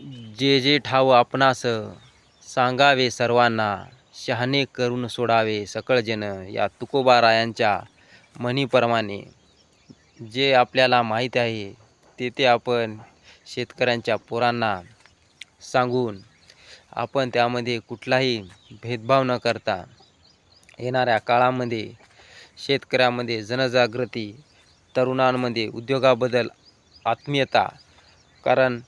जे जे ठाव आपणास सांगावे सर्वांना शहाणे करून सोडावे सकळजन या तुकोबारायांच्या म्हणीप्रमाणे. जे आपल्याला माहीत आहे ते ते आपण शेतकऱ्यांच्या पोरांना सांगून आपण त्यामध्ये कुठलाही भेदभाव न करता येणाऱ्या काळामध्ये शेतकऱ्यामध्ये जनजागृती तरुणांमध्ये उद्योगाबद्दल आत्मीयता कारण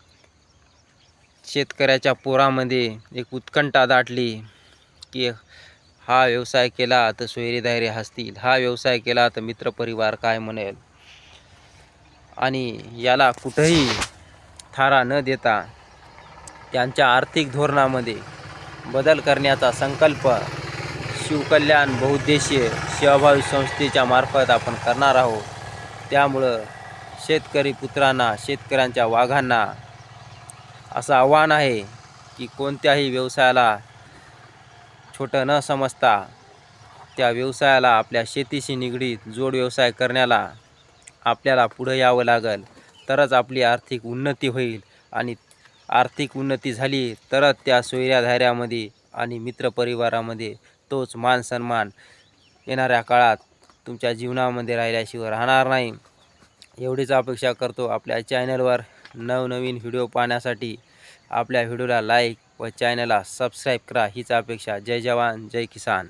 शेतकऱ्याच्या पोरामध्ये एक उत्कंठा दाटली की हा व्यवसाय केला तर सोयरेदायरे हसतील. हा व्यवसाय केला तर मित्रपरिवार काय म्हणेल? आणि याला कुठंही थारा न देता त्यांच्या आर्थिक धोरणामध्ये बदल करण्याचा संकल्प शिवकल्याण बहुउद्देशीय सेवाभावी संस्थेच्या मार्फत आपण करणार आहोत. त्यामुळं शेतकरी पुत्रांना शेतकऱ्यांच्या वाघांना असं आव्हान आहे की कोणत्याही व्यवसायाला छोटं न समजता त्या व्यवसायाला आपल्या शेतीशी निगडीत जोड व्यवसाय करण्याला आपल्याला पुढं यावं लागेल. तरच आपली आर्थिक उन्नती होईल आणि आर्थिक उन्नती झाली तरच त्या सोयऱ्याधाऱ्यामध्ये आणि मित्रपरिवारामध्ये तोच मान सन्मान येणाऱ्या काळात तुमच्या जीवनामध्ये राहिल्याशिवाय राहणार नाही. एवढीच अपेक्षा करतो आपल्या चॅनलवर नवनवीन व्हिडिओ पाहण्यासाठी आपल्या व्हिडिओला लाईक व चॅनलला सबस्क्राईब करा. हीच अपेक्षा. जय जवान जय किसान.